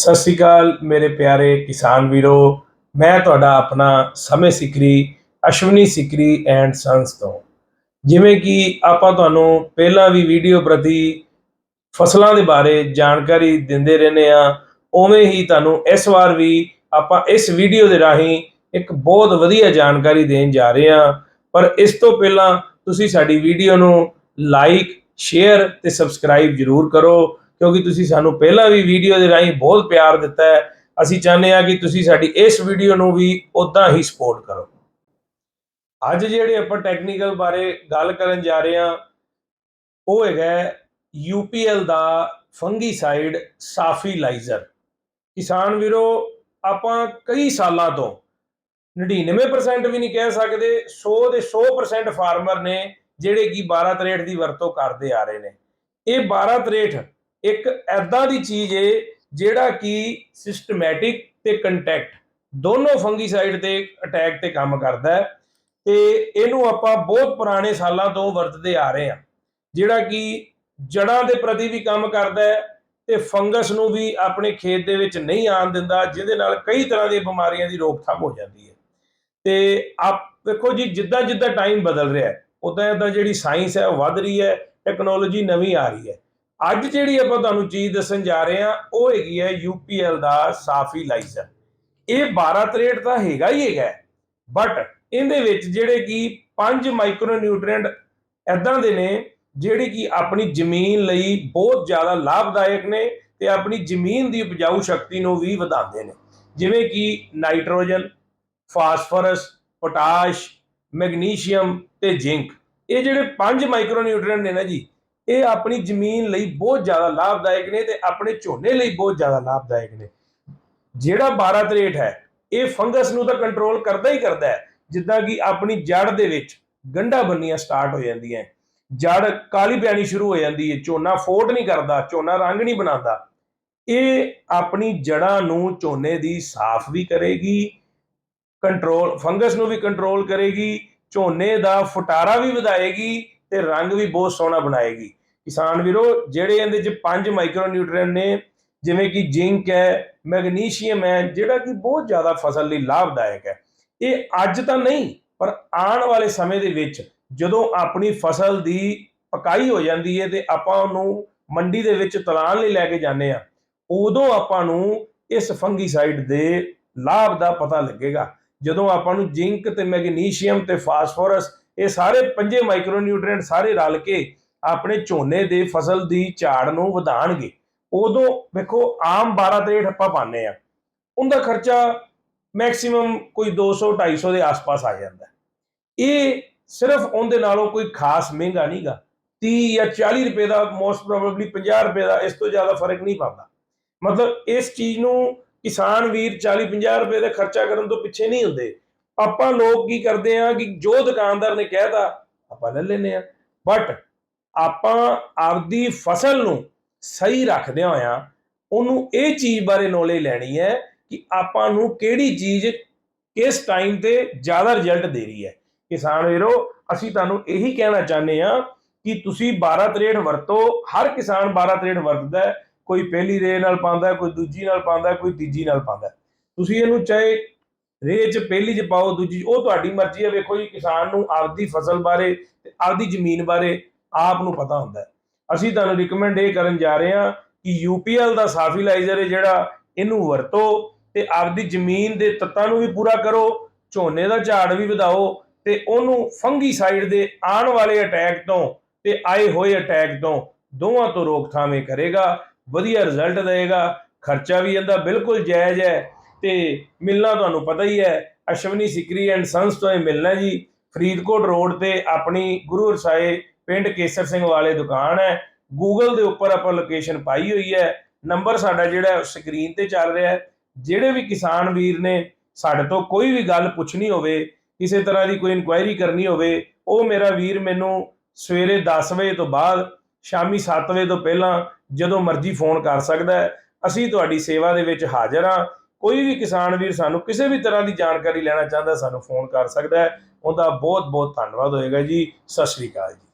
ਸਤਿ ਸ਼੍ਰੀ ਅਕਾਲ ਮੇਰੇ ਪਿਆਰੇ ਕਿਸਾਨ ਵੀਰੋ, ਮੈਂ ਤੁਹਾਡਾ ਆਪਣਾ ਸਮੇਂ ਸਿਕਰੀ, ਅਸ਼ਵਨੀ ਸਿਕਰੀ ਐਂਡ ਸੰਸ ਤੋਂ। ਜਿਵੇਂ ਕਿ ਆਪਾਂ ਤੁਹਾਨੂੰ ਪਹਿਲਾਂ ਵੀ ਵੀਡੀਓ ਪ੍ਰਤੀ ਫਸਲਾਂ ਦੇ ਬਾਰੇ ਜਾਣਕਾਰੀ ਦਿੰਦੇ ਰਹਿੰਦੇ ਆ ਉਵੇਂ ਹੀ ਤੁਹਾਨੂੰ ਇਸ ਵਾਰ ਵੀ ਆਪਾਂ ਇਸ ਵੀਡੀਓ ਦੇ ਰਾਹੀਂ ਇੱਕ ਬਹੁਤ ਵਧੀਆ ਜਾਣਕਾਰੀ ਦੇਣ ਜਾ ਰਹੇ ਹਾਂ। ਪਰ ਇਸ ਤੋਂ ਪਹਿਲਾਂ ਤੁਸੀਂ ਸਾਡੀ ਵੀਡੀਓ ਨੂੰ ਲਾਈਕ, ਸ਼ੇਅਰ ਤੇ ਸਬਸਕ੍ਰਾਈਬ ਜ਼ਰੂਰ ਕਰੋ। ਕਿਉਂਕਿ ਤੁਸੀਂ ਸਾਨੂੰ ਪਹਿਲਾਂ ਵੀ ਵੀਡੀਓ ਦੇ ਰਾਹੀਂ ਬਹੁਤ ਪਿਆਰ ਦਿੱਤਾ ਹੈ। ਅਸੀਂ ਚਾਹੁੰਦੇ ਹਾਂ ਕਿ ਤੁਸੀਂ ਸਾਡੀ ਇਸ ਵੀਡੀਓ ਨੂੰ ਵੀ ਉਦਾਂ ਹੀ ਸਪੋਰਟ ਕਰੋ। ਅੱਜ ਜਿਹੜੇ ਆਪਾਂ ਟੈਕਨੀਕਲ ਬਾਰੇ ਗੱਲ ਕਰਨ ਜਾ ਰਹੇ ਹਾਂ, ਉਹ ਹੈਗਾ UPL ਦਾ ਫੰਗੀਸਾਈਡ ਸਾਫੀ ਲਾਈਜ਼ਰ ਕਿਸਾਨ ਵੀਰੋ, ਆਪਾਂ ਕਈ ਸਾਲਾਂ ਤੋਂ 99% ਵੀ ਨਹੀਂ ਕਹਿ ਸਕਦੇ 100 ਦੇ 100% ਫਾਰਮਰ ਨੇ ਜਿਹੜੇ ਕਿ 1263 ਦੀ ਵਰਤੋਂ ਕਰਦੇ ਆ ਰਹੇ ਨੇ। ਇਹ 1263 ਇੱਕ ਐਦਾਂ ਦੀ ਚੀਜ਼ ਏ ਜਿਹੜਾ ਕਿ ਸਿਸਟਮੈਟਿਕ ਤੇ ਕੰਟੈਕਟ ਦੋਨੋਂ ਫੰਗੀਸਾਈਡ ਤੇ ਅਟੈਕ ਤੇ ਕੰਮ ਕਰਦਾ ਹੈ ਤੇ ਇਹਨੂੰ ਆਪਾਂ ਬਹੁਤ ਪੁਰਾਣੇ ਸਾਲਾਂ ਤੋਂ ਵਰਤਦੇ ਆ ਰਹੇ ਹਾਂ। ਜਿਹੜਾ ਕਿ ਜੜਾਂ ਦੇ ਪ੍ਰਤੀ ਵੀ ਕੰਮ ਕਰਦਾ ਹੈ ਤੇ ਫੰਗਸ ਨੂੰ ਵੀ ਆਪਣੇ ਖੇਤ ਦੇ ਵਿੱਚ ਨਹੀਂ ਆਉਣ ਦਿੰਦਾ, ਜਿਹਦੇ ਨਾਲ ਕਈ ਤਰ੍ਹਾਂ ਦੀਆਂ ਬਿਮਾਰੀਆਂ ਦੀ ਰੋਕਥਾਮ ਹੋ ਜਾਂਦੀ ਹੈ। ਤੇ ਆਪ ਵੇਖੋ ਜੀ ਜਿੱਦਾਂ ਜਿੱਦਾਂ ਟਾਈਮ ਬਦਲ ਰਿਹਾ ਹੈ ਉਦਾਂ ਉਦਾਂ ਜਿਹੜੀ ਸਾਇੰਸ ਹੈ, ਉਹ ਵੱਧ ਰਹੀ ਹੈ ਟੈਕਨੋਲੋਜੀ ਨਵੀਂ ਆ ਰਹੀ ਹੈ। ਅੱਜ ਜਿਹੜੀ ਆਪਾਂ ਤੁਹਾਨੂੰ ਚੀਜ਼ ਦੱਸਣ ਜਾ ਰਹੇ ਹਾਂ, ਉਹ ਹੈਗੀ ਹੈ UPL ਦਾ ਸਾਫੀ ਲਾਈਜ਼ਰ ਇਹ 1263 ਤਾਂ ਹੈਗਾ ਹੀ ਹੈਗਾ ਬਟ ਇਹਦੇ ਵਿੱਚ ਜਿਹੜੇ ਕਿ 5 ਮਾਈਕਰੋ ਨਿਊਟ੍ਰੀਐਂਟ ਐਦਾਂ ਦੇ ਨੇ, ਜਿਹੜੇ ਕਿ ਆਪਣੀ ਜ਼ਮੀਨ ਲਈ ਬਹੁਤ ਜ਼ਿਆਦਾ ਲਾਭਦਾਇਕ ਨੇ ਤੇ ਆਪਣੀ ਜ਼ਮੀਨ ਦੀ ਉਪਜਾਊ ਸ਼ਕਤੀ ਨੂੰ ਵੀ ਵਧਾਉਂਦੇ ਨੇ। ਜਿਵੇਂ ਕਿ ਨਾਈਟ੍ਰੋਜਨ, ਫਾਸਫੋਰਸ, ਪੋਟਾਸ਼, ਮੈਗਨੀਸ਼ੀਅਮ ਤੇ ਜ਼ਿੰਕ। ਇਹ ਜਿਹੜੇ ਪੰਜ ਮਾਈਕਰੋ ਨਿਊਟ੍ਰੀਐਂਟ ਨੇ ਨਾ ਜੀ ਇਹ ਆਪਣੀ ਜ਼ਮੀਨ ਲਈ ਬਹੁਤ ਜ਼ਿਆਦਾ ਲਾਭਦਾਇਕ ਨੇ ਤੇ ਆਪਣੇ ਝੋਨੇ ਲਈ ਬਹੁਤ ਜ਼ਿਆਦਾ ਲਾਭਦਾਇਕ ਨੇ। ਜਿਹੜਾ 1263 ਹੈ, ਇਹ ਫੰਗਸ ਨੂੰ ਤਾਂ ਕੰਟਰੋਲ ਕਰਦਾ ਹੀ ਕਰਦਾ ਹੈ, ਜਿੱਦਾਂ ਕਿ ਆਪਣੀ ਜੜ ਦੇ ਵਿੱਚ ਗੰਢਾ ਬੰਨੀਆਂ ਸਟਾਰਟ ਹੋ ਜਾਂਦੀਆਂ ਜੜ ਕਾਲੀ ਪੈਣੀ ਸ਼ੁਰੂ ਹੋ ਜਾਂਦੀ ਹੈ, ਝੋਨਾ ਫੋਟ ਨਹੀਂ ਕਰਦਾ, ਝੋਨਾ ਰੰਗ ਨਹੀਂ ਬਣਾਉਂਦਾ। ਇਹ ਆਪਣੀ ਜੜਾਂ ਨੂੰ ਝੋਨੇ ਦੀ ਸਾਫ਼ ਵੀ ਕਰੇਗੀ ਕੰਟਰੋਲ ਫੰਗਸ ਨੂੰ ਵੀ ਕੰਟਰੋਲ ਕਰੇਗੀ, ਝੋਨੇ ਦਾ ਫੁਟਾਰਾ ਵੀ ਵਧਾਏਗੀ ਤੇ ਰੰਗ ਵੀ ਬਹੁਤ ਸੋਹਣਾ ਬਣਾਏਗੀ। ਕਿਸਾਨ ਵੀਰੋ, ਜਿਹੜੇ ਇਹਦੇ ਚ ਪੰਜ ਮਾਈਕਰੋ ਨਿਊਟ੍ਰੀਐਂਟ ਨੇ, ਜਿਵੇਂ ਕਿ ਜ਼ਿੰਕ ਹੈ ਮੈਗਨੀਸ਼ੀਅਮ ਹੈ, ਜਿਹੜਾ ਕਿ ਬਹੁਤ ਜ਼ਿਆਦਾ ਫਸਲ ਲਈ ਲਾਭਦਾਇਕ ਹੈ। ਇਹ ਅੱਜ ਤਾਂ ਨਹੀਂ, ਪਰ ਆਉਣ ਵਾਲੇ ਸਮੇਂ ਦੇ ਵਿੱਚ ਜਦੋਂ ਆਪਣੀ ਫਸਲ ਦੀ ਪਕਾਈ ਹੋ ਜਾਂਦੀ ਹੈ ਤੇ ਆਪਾਂ ਉਹਨੂੰ ਮੰਡੀ ਦੇ ਵਿੱਚ ਤਲਾਣ ਲਈ ਲੈ ਕੇ ਜਾਂਦੇ ਆ ਉਦੋਂ ਆਪਾਂ ਨੂੰ ਇਸ ਫੰਗੀਸਾਈਡ ਦੇ ਲਾਭ ਦਾ ਪਤਾ ਲੱਗੇਗਾ। ਜਦੋਂ ਆਪਾਂ ਨੂੰ ਜ਼ਿੰਕ ਤੇ ਮੈਗਨੀਸ਼ੀਅਮ ਤੇ ਫਾਸਫੋਰਸ ਇਹ ਸਾਰੇ ਪੰਜੇ ਮਾਈਕਰੋ ਨਿਊਟ੍ਰੀਐਂਟ ਸਾਰੇ ਰਲ ਕੇ ਆਪਣੇ ਝੋਨੇ ਦੇ ਫਸਲ ਦੀ ਝਾੜ ਨੂੰ ਵਧਾਣਗੇ। ਉਦੋਂ ਵੇਖੋ, ਆਮ 12 ਤਰੇਟ ਆਪਾਂ ਪਾਣੇ ਆ ਉਹਦਾ ਖਰਚਾ ਮੈਕਸਿਮਮ ਕੋਈ 200 250 ਦੇ ਆਸ-ਪਾਸ ਆ ਜਾਂਦਾ। ਇਹ ਸਿਰਫ ਉਹਦੇ ਨਾਲੋਂ ਕੋਈ ਖਾਸ ਮਹਿੰਗਾ ਨਹੀਂਗਾ 30 ਜਾਂ 40 ਰੁਪਏ ਦਾ ਮੋਸਟ ਪ੍ਰੋਬੇਬਲੀ 50 ਰੁਪਏ ਦਾ ਇਸ ਤੋਂ ਜ਼ਿਆਦਾ ਫ਼ਰਕ ਨਹੀਂ ਪਾਉਂਦਾ। ਮਤਲਬ ਇਸ ਚੀਜ਼ ਨੂੰ ਕਿਸਾਨ ਵੀਰ 40 50 ਰੁਪਏ ਦਾ ਖਰਚਾ ਕਰਨ ਤੋਂ ਪਿੱਛੇ ਨਹੀਂ ਹੁੰਦੇ। ਆਪਾਂ ਲੋਕ ਕੀ ਕਰਦੇ ਆ ਕਿ ਜੋ ਦੁਕਾਨਦਾਰ ਨੇ ਕਹਿਤਾ, ਆਪਾਂ ਲੈ ਲੈਨੇ ਆ ਬਟ ਆਪਾਂ ਆਪਦੀ ਫਸਲ ਨੂੰ ਸਹੀ ਰੱਖਦਿਆਂ ਹੋਇਆਂ ਉਹਨੂੰ ਇਹ ਚੀਜ਼ ਬਾਰੇ ਨੌਲੇਜ ਲੈਣੀ ਹੈ ਕਿ ਆਪਾਂ ਨੂੰ ਕਿਹੜੀ ਚੀਜ਼ ਕਿਸ ਟਾਈਮ ਤੇ ਜ਼ਿਆਦਾ ਰਿਜ਼ਲਟ ਦੇ ਰਹੀ ਹੈ। ਕਿਸਾਨ ਵੀਰੋ, ਅਸੀਂ ਤੁਹਾਨੂੰ ਇਹੀ ਕਹਿਣਾ ਚਾਹੁੰਦੇ ਆ ਕਿ ਤੁਸੀਂ 1263 ਵਰਤੋ। ਹਰ ਕਿਸਾਨ 1263 ਵਰਤਦਾ ਹੈ। ਕੋਈ ਪਹਿਲੀ ਰੇ ਨਾਲ ਪਾਉਂਦਾ ਕੋਈ ਦੂਜੀ ਨਾਲ ਪਾਉਂਦਾ ਕੋਈ ਤੀਜੀ ਨਾਲ ਪਾਉਂਦਾ ਤੁਸੀਂ ਇਹਨੂੰ ਚਾਹੇ ਰੇ ਚ ਪਹਿਲੀ ਚ ਪਾਓ, ਦੂਜੀ ਉਹ ਤੁਹਾਡੀ ਮਰਜ਼ੀ ਹੈ। ਵੇਖੋ ਜੀ, ਕਿਸਾਨ ਨੂੰ ਆਪਦੀ ਫਸਲ ਬਾਰੇ ਤੇ ਆਪਦੀ ਜ਼ਮੀਨ ਬਾਰੇ ਆਪ ਨੂੰ ਪਤਾ ਹੁੰਦਾ ਅਸੀਂ ਤੁਹਾਨੂੰ ਰਿਕਮੈਂਡ ਇਹ ਕਰਨ ਜਾ ਰਹੇ ਹਾਂ ਕਿ UPL ਦਾ ਸਾਫੀਲਾਈਜ਼ਰ ਹੈ ਜਿਹੜਾ, ਇਹਨੂੰ ਵਰਤੋ ਤੇ ਆਪਦੀ ਜ਼ਮੀਨ ਦੇ ਤੱਤਾਂ ਨੂੰ ਵੀ ਪੂਰਾ ਕਰੋ, ਝੋਨੇ ਦਾ ਝਾੜ ਵੀ ਵਧਾਓ ਤੇ ਉਹਨੂੰ ਫੰਗੀਸਾਈਡ ਦੇ ਆਉਣ ਵਾਲੇ ਅਟੈਕ ਤੋਂ ਤੇ ਆਏ ਹੋਏ ਅਟੈਕ ਤੋਂ ਦੋਵਾਂ ਤੋਂ ਰੋਕਥਾਮ ਇਹ ਕਰੇਗਾ, ਵਧੀਆ ਰਿਜ਼ਲਟ ਦੇਗਾ ਖਰਚਾ ਵੀ ਇਹਦਾ ਬਿਲਕੁਲ ਜਾਇਜ਼ ਹੈ ਤੇ ਮਿਲਣਾ ਤੁਹਾਨੂੰ ਪਤਾ ਹੀ ਹੈ, ਅਸ਼ਵਨੀ ਸਿਕਰੀ ਐਂਡ ਸੰਸ ਤੋਂ ਇਹ ਮਿਲਣਾ ਜੀ, ਫਰੀਦਕੋਟ ਰੋਡ ਤੇ ਆਪਣੀ ਗੁਰੂ ਰਸਾਏ ਪਿੰਡ ਕੇਸਰ ਸਿੰਘ ਵਾਲੇ ਦੁਕਾਨ ਹੈ। ਗੂਗਲ ਦੇ ਉੱਪਰ ਆਪਾਂ ਲੋਕੇਸ਼ਨ ਪਾਈ ਹੋਈ ਹੈ। ਨੰਬਰ ਸਾਡਾ ਜਿਹੜਾ ਸਕਰੀਨ ਤੇ ਚੱਲ ਰਿਹਾ ਹੈ। ਜਿਹੜੇ ਵੀ ਕਿਸਾਨ ਵੀਰ ਨੇ ਸਾਡੇ ਤੋਂ ਕੋਈ ਵੀ ਗੱਲ ਪੁੱਛਣੀ ਹੋਵੇ, ਕਿਸੇ ਤਰ੍ਹਾਂ ਦੀ ਕੋਈ ਇਨਕੁਆਇਰੀ ਕਰਨੀ ਹੋਵੇ, ਉਹ ਮੇਰਾ ਵੀਰ ਮੈਨੂੰ ਸਵੇਰੇ 10 ਵਜੇ ਤੋਂ ਬਾਅਦ, ਸ਼ਾਮੀ 7 ਵਜੇ ਤੋਂ ਪਹਿਲਾਂ ਜਦੋਂ ਮਰਜ਼ੀ ਫੋਨ ਕਰ ਸਕਦਾ ਹੈ। ਅਸੀਂ ਤੁਹਾਡੀ ਸੇਵਾ ਦੇ ਵਿੱਚ ਹਾਜ਼ਰ ਹਾਂ। ਕੋਈ ਵੀ ਕਿਸਾਨ ਵੀਰ ਸਾਨੂੰ ਕਿਸੇ ਵੀ ਤਰ੍ਹਾਂ ਦੀ ਜਾਣਕਾਰੀ ਲੈਣਾ ਚਾਹੁੰਦਾ, ਸਾਨੂੰ ਫੋਨ ਕਰ ਸਕਦਾ ਹੈ। ਉਹਦਾ ਬਹੁਤ ਬਹੁਤ ਧੰਨਵਾਦ ਹੋਏਗਾ ਜੀ। ਸਤਿ ਸ਼੍ਰੀ ਅਕਾਲ ਜੀ।